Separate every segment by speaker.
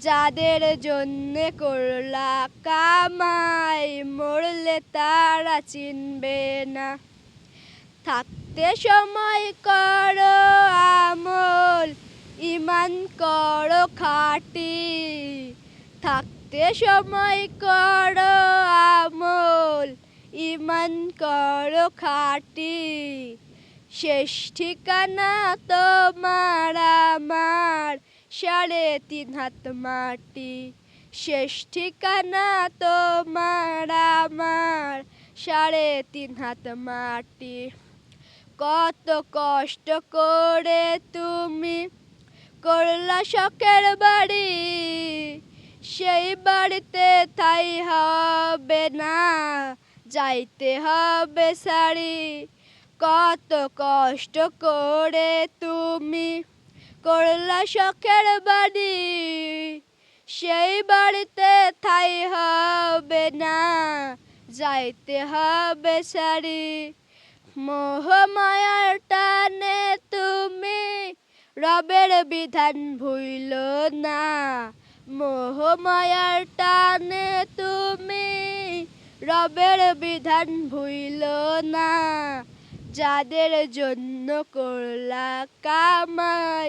Speaker 1: যাদের জন্যে করলা কামাই, মরলে তারা চিনবে না। থাকতে সময় করো আমল ইমান করো খাটি। থাকতে সময় করো আমল ইমান করো খাটি। শেষ ঠিকানা তোমার আমার। সাড়ে তিন হাত মাটি, শেষ ঠিকানা তোমার আমার। সাড়ে তিন হাত মাটি, কত কষ্ট করে তুমি করলা শখের বাড়ি। সেই বাড়িতে ঠাই হবে না, যাইতে হবে সারি কত কষ্ট করে তুমি করলা শখের বাড়ি সেই বাড়িতে থাই হবে না, যাইতে হবে সারি। মোহমায়ার টানে তুমি রবের বিধান ভুইল না মোহমায়ার টানে তুমি রবের বিধান ভুইল না। যাদের জন্য করলা কামাই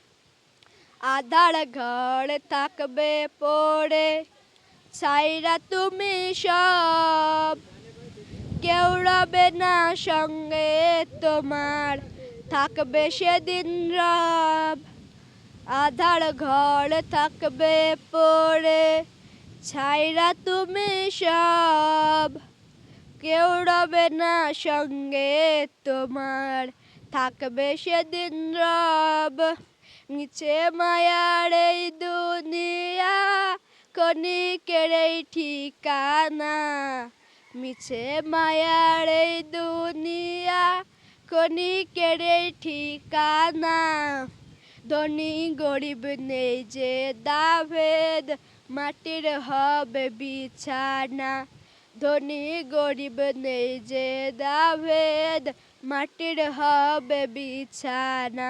Speaker 1: আধার ঘরে থাকবে পড়ে। ছাইরা তুমি সব, কেউ রবে না সঙ্গে তোমার, থাকবে সেদিন রব। আধার ঘর থাকবে পড়ে, ছাইরা তুমি সব, কেউ রবে না সঙ্গে তোমার, থাকবে সেদিন রব। নিচে মায়ার এই দুনিয়া কনিকের এই ঠিকানা। মিছে মায়ার এই দুনিয়া কনিকের এই ঠিকানা। ধনী গরিব নেই যে দাভেদ, মাটির হবে বিছানা। ধনী গরিব নেই যে দাভেদ, মাটির হবে বিছানা।